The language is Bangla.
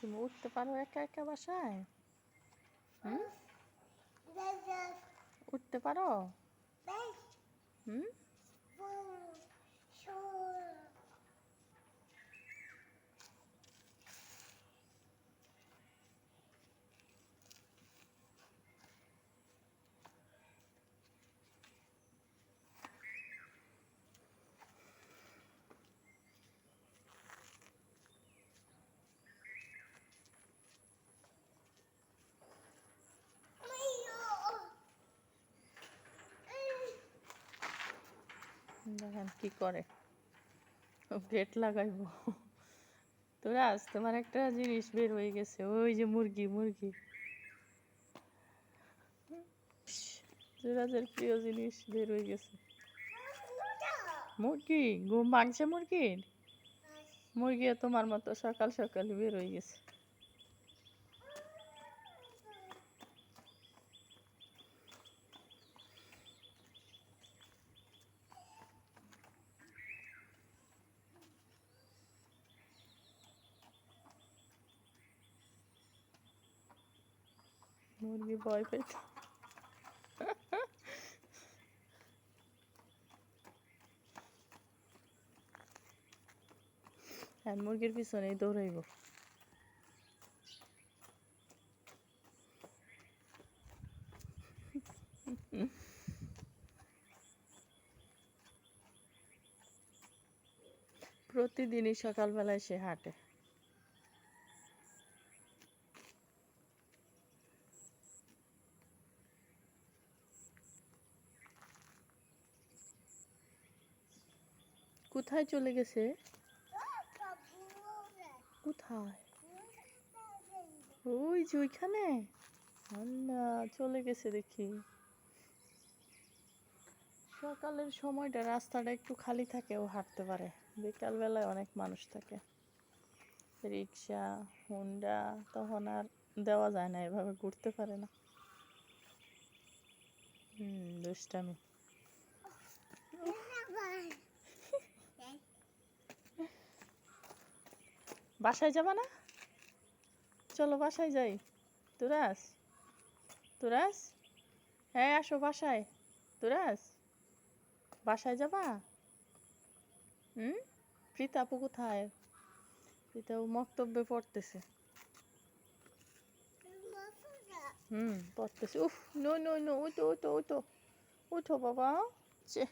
তুমি উঠতে পারো একা একা বাসায়? হুম? উঠতে পারো? হুম? দেখেন কি করে। গেট লাগাইবো। তোরা আজ তোমার একটা জিনিস বের হয়ে গেছে, ওই যে মুরগি মুরগি। যুবরাজের প্রিয় জিনিস বের হয়ে গেছে। মুরগি ঘুম ভাঙছে মুরগির? মুরগিও তোমার মতো সকাল সকাল বের হয়ে গেছে। মুরগি ভয় পেত। হ্যাঁ মুরগির পিছনেই দৌড়াইব। প্রতিদিনই সকালবেলায় সে হাঁটে। কোথায় চলে গেছে? কোথায়? ওই যে ওইখানে। চলে গেছে দেখি। সকালের সময়টা রাস্তাটা একটু খালি থাকে, ও হাঁটতে পারে। বিকালবেলায় অনেক মানুষ থাকে। রিক্সা, হুন্ডা, তখন আর দেওয়া যায় না, এভাবে ঘুরতে পারে না। হুম, দুষ্টামি। বাসায় যাবা না? চলো বাসায় যাই। তুরাস? তুরাস? হ্যাঁ আসো বাসায়। তুরাস? বাসায় যাবা? হুম? প্রীতা আপু কোথায়? প্রীতা ও মক্তব্যে পড়তেছে। হুম, পড়তেছে। উফ, নো নো নো, উঠো উঠো উঠো। উঠো বাবা। চে